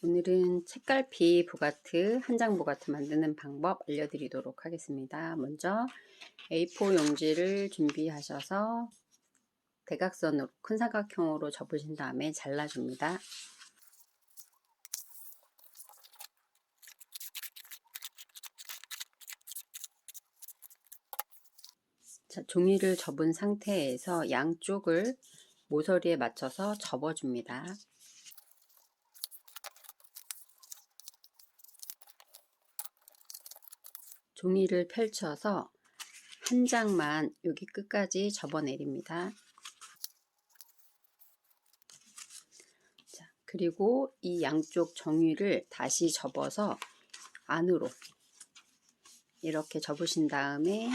오늘은 책갈피 부가트, 한장 부가트 만드는 방법 알려드리도록 하겠습니다. 먼저 A4 용지를 준비하셔서 대각선으로 큰 사각형으로 접으신 다음에 잘라줍니다. 자, 종이를 접은 상태에서 양쪽을 모서리에 맞춰서 접어줍니다. 종이를 펼쳐서 한 장만 여기 끝까지 접어 내립니다. 자, 그리고 이 양쪽 정위를 다시 접어서 안으로 이렇게 접으신 다음에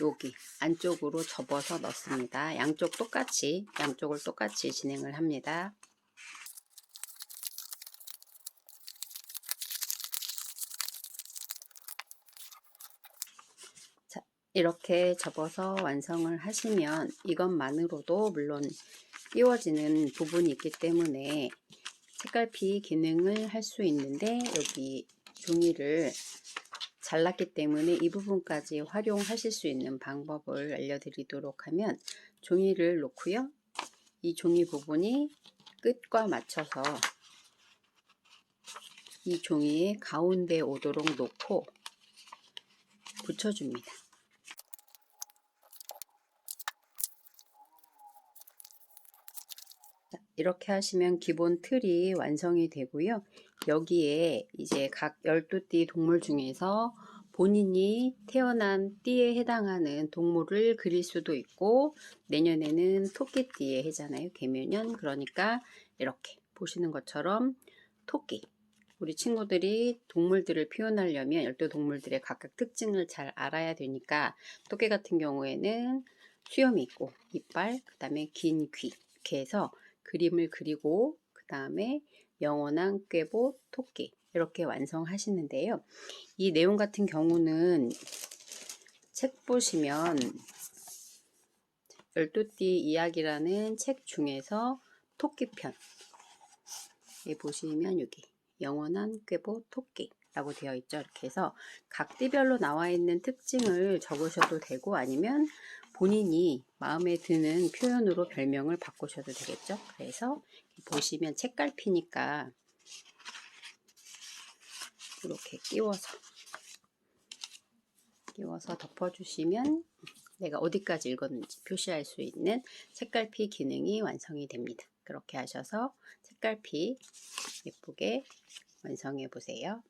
여기 안쪽으로 접어서 넣습니다. 양쪽 똑같이 양쪽을 똑같이 진행을 합니다. 이렇게 접어서 완성을 하시면 이것만으로도 물론 띄워지는 부분이 있기 때문에 색깔피 기능을 할 수 있는데 여기 종이를 잘랐기 때문에 이 부분까지 활용하실 수 있는 방법을 알려드리도록 하면 종이를 놓고요. 이 종이 부분이 끝과 맞춰서 이 종이의 가운데 오도록 놓고 붙여줍니다. 이렇게 하시면 기본 틀이 완성이 되고요. 여기에 이제 각 12띠 동물 중에서 본인이 태어난 띠에 해당하는 동물을 그릴 수도 있고 내년에는 토끼띠에 해잖아요. 개묘년. 그러니까 이렇게 보시는 것처럼 토끼. 우리 친구들이 동물들을 표현하려면 열두 동물들의 각각 특징을 잘 알아야 되니까 토끼 같은 경우에는 수염이 있고 이빨, 그 다음에 긴 귀. 이렇게 해서 그림을 그리고 그 다음에 영원한 꾀보 토끼 이렇게 완성하시는데요. 이 내용 같은 경우는 책 보시면 12띠 이야기라는 책 중에서 토끼편 에 보시면 여기 영원한 꾀보 토끼 라고 되어 있죠. 이렇게 해서 각 띠별로 나와 있는 특징을 적으셔도 되고 아니면 본인이 마음에 드는 표현으로 별명을 바꾸셔도 되겠죠. 그래서 보시면 책갈피니까 이렇게 끼워서 끼워서 덮어주시면 내가 어디까지 읽었는지 표시할 수 있는 책갈피 기능이 완성이 됩니다. 그렇게 하셔서 책갈피 예쁘게 완성해 보세요.